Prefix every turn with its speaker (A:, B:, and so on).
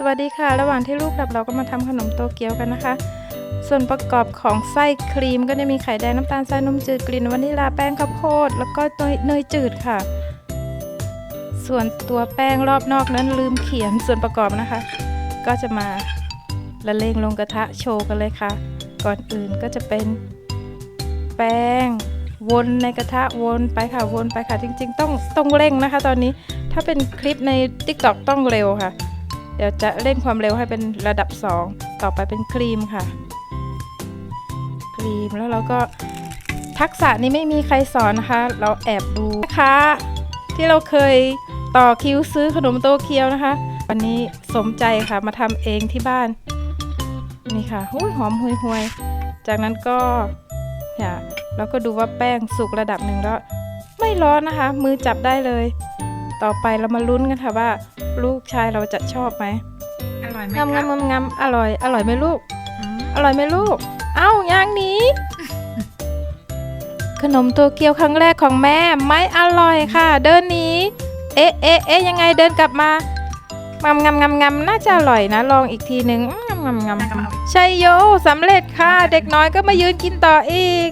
A: สวัสดีค่ะ ระหว่างที่ลูกหลับเราก็มาทำขนมโตเกียวกันนะคะ ส่วนประกอบของไส้ครีมก็จะมีไข่แดงน้ำตาลทรายนมจืดกลิ่นวานิลาแป้งข้าวโพด แล้วก็เนยเนยจืดค่ะ ส่วนตัวแป้งรอบนอกนั้นลืมเขียนส่วนประกอบนะคะ ก็จะมาละเลงลงกระทะโชว์กันเลยค่ะ ก่อนอื่นก็จะเป็นแป้งวนในกระทะวนไปค่ะวนไปค่ะจริง ๆ ต้องต้องเร่งนะคะ ตอนนี้ถ้าเป็นคลิปใน t ิ k t o k ต้องเร็วค่ะ เดี๋ยวจะเร่งความเร็วให้เป็นระดับ 2 ต่อไปเป็นครีมค่ะ ครีมแล้วเราก็ทักษะนี้ไม่มีใครสอนนะคะ เราแอบดูนะคะที่เราเคยต่อคิวซื้อขนมโตเกียวนะคะ วันนี้สมใจค่ะมาทำเองที่บ้าน นี่ค่ะหุยหอมหุยหวยๆ จากนั้นก็เนี่ยเราก็ดูว่าแป้งสุกระดับหนึ่งแล้ว ไม่ร้อนนะคะ มือจับได้เลย ต่อไปเรามาลุ้นกันค่ะว่า ลูกชายเราจะชอบไหม
B: อร่อยไหม
A: งาม
B: ครั
A: งา
B: บ
A: มงามงามอร่อย อร่อยไหมลูก
B: อืม
A: อร่อยไหมลูก เอ้าย่างหนี้ ขนมโตเกียวครั้งแรกของแม่ไม่อร่อยค่ะ เดินหนีเอ๊ะเอ๊ะเอ๊ะยังไงเดินกลับมางามงามงามงามน่าจะอร่อยนะ ลองอีกทีหนึ่งงามงามงาม
B: แล้วก็เอา
A: ชัยโยสำเร็จค่ะ เด็กน้อยก็มายืนกินต่ออีก